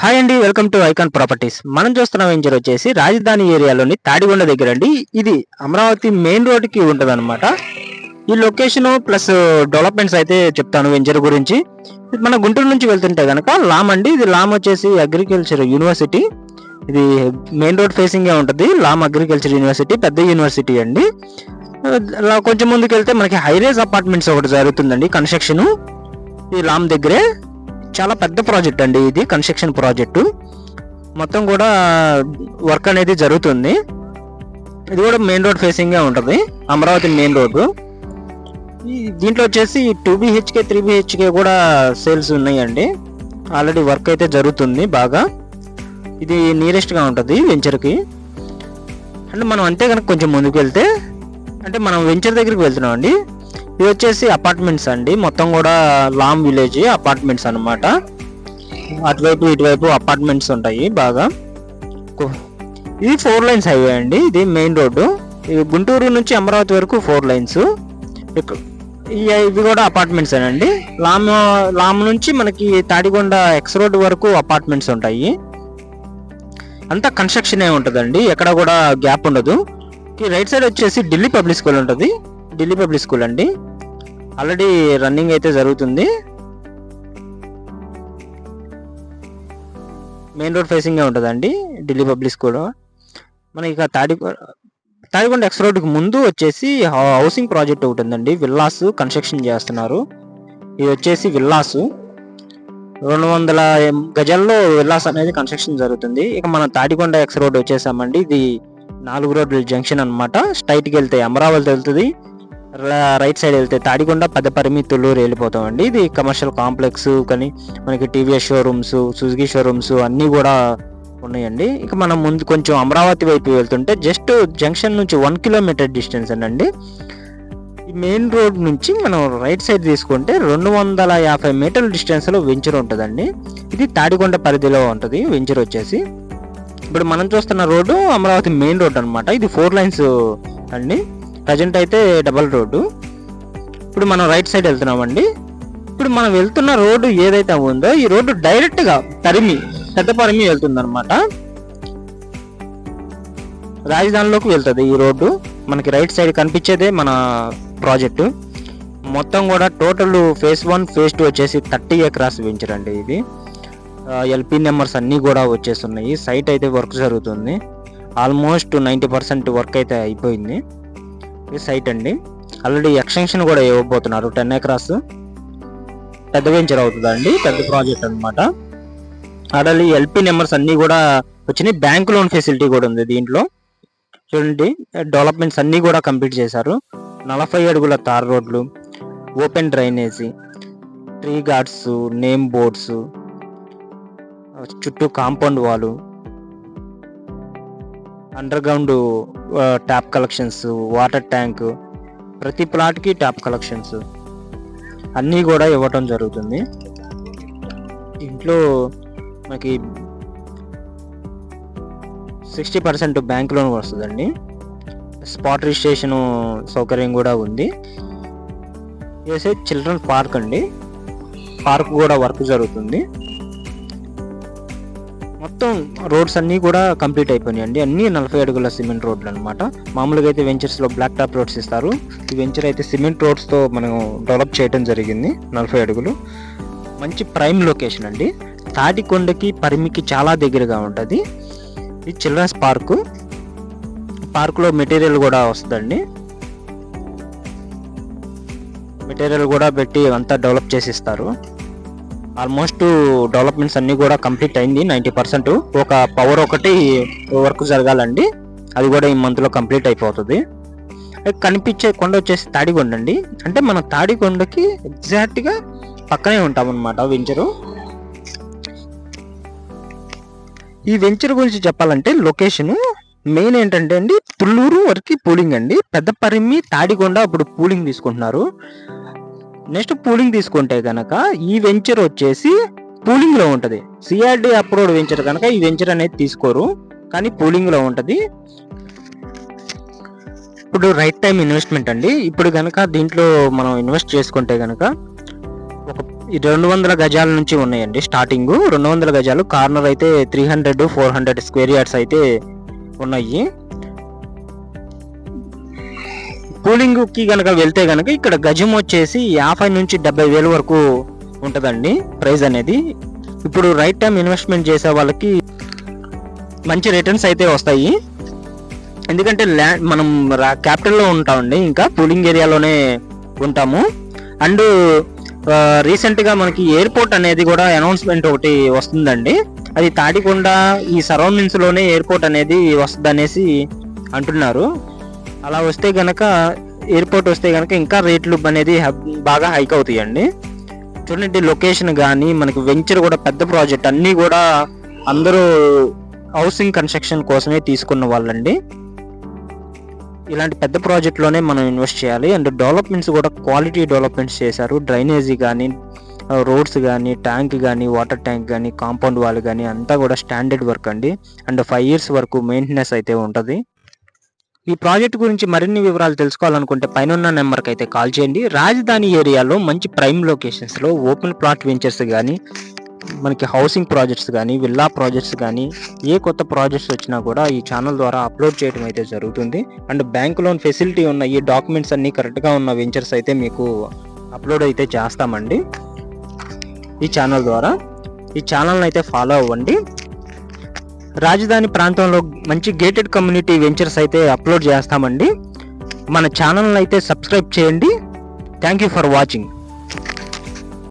Hi అండి welcome to icon properties మనం చూస్తున్న వెంచర్ వచ్చేసి రాజధాని ఏరియాలోని తాడిగొండ దగ్గర అండి ఇది అమరావతి మెయిన్ రోడ్కి ఉంటుంది అనమాట ఈ లొకేషన్ ప్లస్ డెవలప్మెంట్స్ అయితే చెప్తాను వెంచర్ గురించి. మన గుంటూరు నుంచి వెళ్తుంటే కనుక లామ్ అండి. ఇది లామ్ వచ్చేసి అగ్రికల్చర్ యూనివర్సిటీ ఇది మెయిన్ రోడ్ ఫేసింగ్ ఉంటుంది. లామ్ అగ్రికల్చర్ యూనివర్సిటీ పెద్ద యూనివర్సిటీ అండి. అలా కొంచెం ముందుకు వెళ్తే మనకి హైరేజ్ అపార్ట్మెంట్స్ ఒకటి జరుగుతుందండి కన్స్ట్రక్షన్ ఈ లామ్ దగ్గరే. చాలా పెద్ద ప్రాజెక్ట్ అండి ఇది కన్స్ట్రక్షన్ ప్రాజెక్టు. మొత్తం కూడా వర్క్ అనేది జరుగుతుంది. ఇది కూడా మెయిన్ రోడ్ ఫేసింగ్గా ఉంటుంది అమరావతి మెయిన్ రోడ్డు దీంట్లో వచ్చేసి టూ బిహెచ్కే త్రీ బిహెచ్కే కూడా సేల్స్ ఉన్నాయండి. ఆల్రెడీ వర్క్ అయితే జరుగుతుంది బాగా. ఇది నియరెస్ట్గా ఉంటుంది వెంచర్కి అంటే మనం అంతే కనుక కొంచెం ముందుకు వెళ్తే అంటే మనం వెంచర్ దగ్గరికి వెళ్తున్నాం అండి ఇది వచ్చేసి అపార్ట్మెంట్స్ అండి. మొత్తం కూడా లామ్ విలేజ్ అపార్ట్మెంట్స్ అన్నమాట. అటువైపు ఇటువైపు అపార్ట్మెంట్స్ ఉంటాయి బాగా. ఇది ఫోర్ లైన్స్ హైవే అండి. ఇది మెయిన్ రోడ్డు. ఇది గుంటూరు నుంచి అమరావతి వరకు ఫోర్ లైన్స్. ఈ- ఇవి కూడా అపార్ట్మెంట్స్ అండి. లామ్ లామ్ నుంచి మనకి తాడిగొండ ఎక్స్ రోడ్ వరకు అపార్ట్మెంట్స్ ఉంటాయి. అంతా కన్స్ట్రక్షన్ ఏ ఉంటుందండి. ఎక్కడ కూడా గ్యాప్ ఉండదు. ఈ రైట్ సైడ్ వచ్చేసి ఢిల్లీ పబ్లిక్ స్కూల్ ఉంటుంది. ఢిల్లీ పబ్లిక్ స్కూల్ అండి. ఆల్రెడీ రన్నింగ్ అయితే జరుగుతుంది. మెయిన్ రోడ్ ఫేసింగ్ ఉంటుందండి ఢిల్లీ పబ్లిక్ స్కూల్. మనకి ఇక తాడి తాడికొండ ఎక్స్ రోడ్కి ముందు వచ్చేసి హౌసింగ్ ప్రాజెక్ట్ ఒకటి ఉందండి. విల్లాస్ కన్స్ట్రక్షన్ చేస్తున్నారు. ఇది వచ్చేసి విల్లాస్. రెండు వందల గజాల్లో విల్లాస్ అనేది కన్స్ట్రక్షన్ జరుగుతుంది. ఇక మన తాడికొండ ఎక్స్ రోడ్ వచ్చేసామండి. ఇది నాలుగు రోడ్ల జంక్షన్ అనమాట స్ట్రైట్కి వెళ్తే అమరావతి వెళ్తుంది. రైట్ సైడ్ వెళ్తే తాడికొండ పెద్ద పరిమితులు వెళ్ళిపోతామండి. ఇది కమర్షియల్ కాంప్లెక్స్ కానీ మనకి టీవీఎస్ షోరూమ్స్ సుజుకి షోరూమ్స్ అన్నీ కూడా ఉన్నాయండి. ఇక మనం ముందు కొంచెం అమరావతి వైపు వెళ్తుంటే జస్ట్ జంక్షన్ నుంచి వన్ కిలోమీటర్ డిస్టెన్స్ అండి ఈ మెయిన్ రోడ్ నుంచి మనం రైట్ సైడ్ తీసుకుంటే రెండు వందల యాభై మీటర్ల డిస్టెన్స్లో వెంచర్ ఉంటుందండి. ఇది తాడికొండ పరిధిలో ఉంటుంది వెంచర్ వచ్చేసి. ఇప్పుడు మనం చూస్తున్న రోడ్డు అమరావతి మెయిన్ రోడ్ అనమాట ఇది ఫోర్ లైన్స్ అండి. ప్రజెంట్ అయితే డబల్ రోడ్డు. ఇప్పుడు మనం రైట్ సైడ్ వెళ్తున్నామండి. ఇప్పుడు మనం వెళ్తున్న రోడ్డు ఏదైతే ఉందో ఈ రోడ్డు డైరెక్ట్గా తరిమి పెద్ద పరిమి వెళ్తుంది అనమాట రాజధానిలోకి వెళ్తుంది ఈ రోడ్డు. మనకి రైట్ సైడ్ కనిపించేదే మన ప్రాజెక్టు. మొత్తం కూడా total phase one phase two వచ్చేసి థర్టీ ఎకరాస్ వెంచర్ అండి ఇది ఎల్పి నెంబర్స్ అన్నీ కూడా వచ్చేస్తున్నాయి. సైట్ అయితే వర్క్ జరుగుతుంది. ఆల్మోస్ట్ నైంటీ పర్సెంట్ వర్క్ అయితే అయిపోయింది. సైట్ అండి. ఆల్రెడీ ఎక్స్టెన్షన్ కూడా ఇవ్వబోతున్నారు. టెన్ ఎకరాస్ పెద్ద వెంచర్ అవుతుంది అండి పెద్ద ప్రాజెక్ట్ అనమాట ఆడాలి ఎల్పి నెంబర్స్ అన్నీ కూడా వచ్చినాయి. బ్యాంక్ లోన్ ఫెసిలిటీ కూడా ఉంది దీంట్లో. చూడండి. డెవలప్మెంట్స్ అన్నీ కూడా కంప్లీట్ చేశారు. నలభై అడుగుల తార్ రోడ్లు open drainage tree guards name boards చుట్టూ compound wall underground tap collections water tank ప్రతి ప్లాట్కి ట్యాప్ కలెక్షన్స్ అన్నీ కూడా ఇవ్వటం జరుగుతుంది. ఇంట్లో మనకి సిక్స్టీ పర్సెంట్ బ్యాంక్ లోన్ వస్తుందండి. స్పాట్ రిజిస్ట్రేషన్ సౌకర్యం కూడా ఉంది. చేసే చిల్డ్రన్ పార్క్ అండి. పార్క్ కూడా వర్క్ జరుగుతుంది. మొత్తం రోడ్స్ అన్నీ కూడా కంప్లీట్ అయిపోయినాయండి. అన్నీ నలభై అడుగుల సిమెంట్ రోడ్లు అనమాట మామూలుగా అయితే వెంచర్స్లో బ్లాక్ టాప్ రోడ్స్ ఇస్తారు. ఈ వెంచర్ అయితే సిమెంట్ రోడ్స్తో మనం డెవలప్ చేయడం జరిగింది నలభై అడుగులు. మంచి ప్రైమ్ లొకేషన్ అండి. తాటికొండకి పరిమికి చాలా దగ్గరగా ఉంటుంది. ఇది చిల్డ్రన్స్ పార్కు. పార్కులో మెటీరియల్ కూడా వస్తుందండి. మెటీరియల్ కూడా పెట్టి అంతా డెవలప్ చేసి ఇస్తారు. ఆల్మోస్ట్ డెవలప్మెంట్స్ అన్నీ కూడా కంప్లీట్ అయింది నైంటీ పర్సెంట్. ఒక పవర్ ఒకటి వర్క్ జరగాలండి. అది కూడా ఈ మంత్లో కంప్లీట్ అయిపోతుంది. కనిపించే కొండ వచ్చేసి తాడిగొండ అండి. అంటే మన తాడిగొండకి ఎగ్జాక్ట్గా పక్కనే ఉంటాం అనమాట వెంచరు. ఈ వెంచర్ గురించి చెప్పాలంటే లొకేషన్ మెయిన్ ఏంటంటే అండి తుళ్ళూరు వరకు పూలింగ్ అండి. పెద్ద పరిమి తాడిగొండ అప్పుడు పూలింగ్ తీసుకుంటున్నారు. నెక్స్ట్ పూలింగ్ తీసుకుంటే కనుక ఈ వెంచర్ వచ్చేసి పూలింగ్లో ఉంటది సిఆర్డి అప్రూవ్డ్ వెంచర్ కనుక ఈ వెంచర్ అనేది తీసుకోరు. కానీ పూలింగ్లో ఉంటది. ఇప్పుడు రైట్ టైం ఇన్వెస్ట్మెంట్ అండి. ఇప్పుడు కనుక దీంట్లో మనం ఇన్వెస్ట్ చేసుకుంటే కనుక ఒక ఈ రెండు వందల గజాల నుంచి ఉన్నాయండి స్టార్టింగ్. రెండు వందల గజాలు కార్నర్ అయితే three hundred four hundred square yards అయితే ఉన్నాయి. కూలింగ్కి కనుక వెళ్తే కనుక ఇక్కడ గజం వచ్చేసి యాభై నుంచి డెబ్బై వేల వరకు ఉంటుందండి ప్రైస్ అనేది. ఇప్పుడు రైట్ టైం ఇన్వెస్ట్మెంట్ చేసే వాళ్ళకి మంచి రిటర్న్స్ అయితే వస్తాయి. ఎందుకంటే ల్యాండ్ మనం క్యాపిటల్లో ఉంటామండి ఇంకా కూలింగ్ ఏరియాలోనే ఉంటాము. అండ్ రీసెంట్గా మనకి ఎయిర్పోర్ట్ అనేది కూడా అనౌన్స్మెంట్ ఒకటి వస్తుందండి. అది తాడికొండ ఈ సరౌండింగ్స్లోనే ఎయిర్పోర్ట్ అనేది వస్తుంది అనేసి అంటున్నారు. అలా వస్తే కనుక ఎయిర్పోర్ట్ వస్తే కనుక ఇంకా రేట్లు అనేది బాగా హైక్ అవుతాయండి. చూడండి లొకేషన్ కానీ మనకి వెంచర్ కూడా పెద్ద ప్రాజెక్ట్ అన్నీ కూడా అందరూ హౌసింగ్ కన్స్ట్రక్షన్ కోసమే తీసుకున్న వాళ్ళండి. ఇలాంటి పెద్ద ప్రాజెక్ట్లోనే మనం ఇన్వెస్ట్ చేయాలి. అండ్ డెవలప్మెంట్స్ కూడా క్వాలిటీ డెవలప్మెంట్స్ చేశారు. డ్రైనేజీ కానీ రోడ్స్ కానీ ట్యాంక్ కానీ వాటర్ ట్యాంక్ కానీ కాంపౌండ్ వాల్ కానీ అంతా కూడా స్టాండర్డ్ వర్క్ అండి. అండ్ ఫైవ్ ఇయర్స్ వరకు మెయింటెనెన్స్ అయితే ఉంటుంది. ఈ ప్రాజెక్ట్ గురించి మరిన్ని వివరాలు తెలుసుకోవాలనుకుంటే పైన నెంబర్కి అయితే కాల్ చేయండి. రాజధాని ఏరియాలో మంచి ప్రైమ్ లొకేషన్స్లో ఓపెన్ ప్లాట్ వెంచర్స్ కానీ మనకి హౌసింగ్ ప్రాజెక్ట్స్ కానీ విల్లా ప్రాజెక్ట్స్ కానీ ఏ కొత్త ప్రాజెక్ట్స్ వచ్చినా కూడా ఈ ఛానల్ ద్వారా అప్లోడ్ చేయడం అయితే జరుగుతుంది. అండ్ బ్యాంక్ లోన్ ఫెసిలిటీ ఉన్న ఈ డాక్యుమెంట్స్ అన్నీ కరెక్ట్గా ఉన్న వెంచర్స్ అయితే మీకు అప్లోడ్ అయితే చేస్తామండి. ఈ ఛానల్ ద్వారా. ఈ ఛానల్ని అయితే ఫాలో అవ్వండి. రాజధాని ప్రాంతంలో మంచి గేటెడ్ కమ్యూనిటీ వెంచర్స్ అయితే అప్లోడ్ చేస్తామండి. మన ఛానల్ అయితే సబ్స్క్రైబ్ చేయండి. Thank you for watching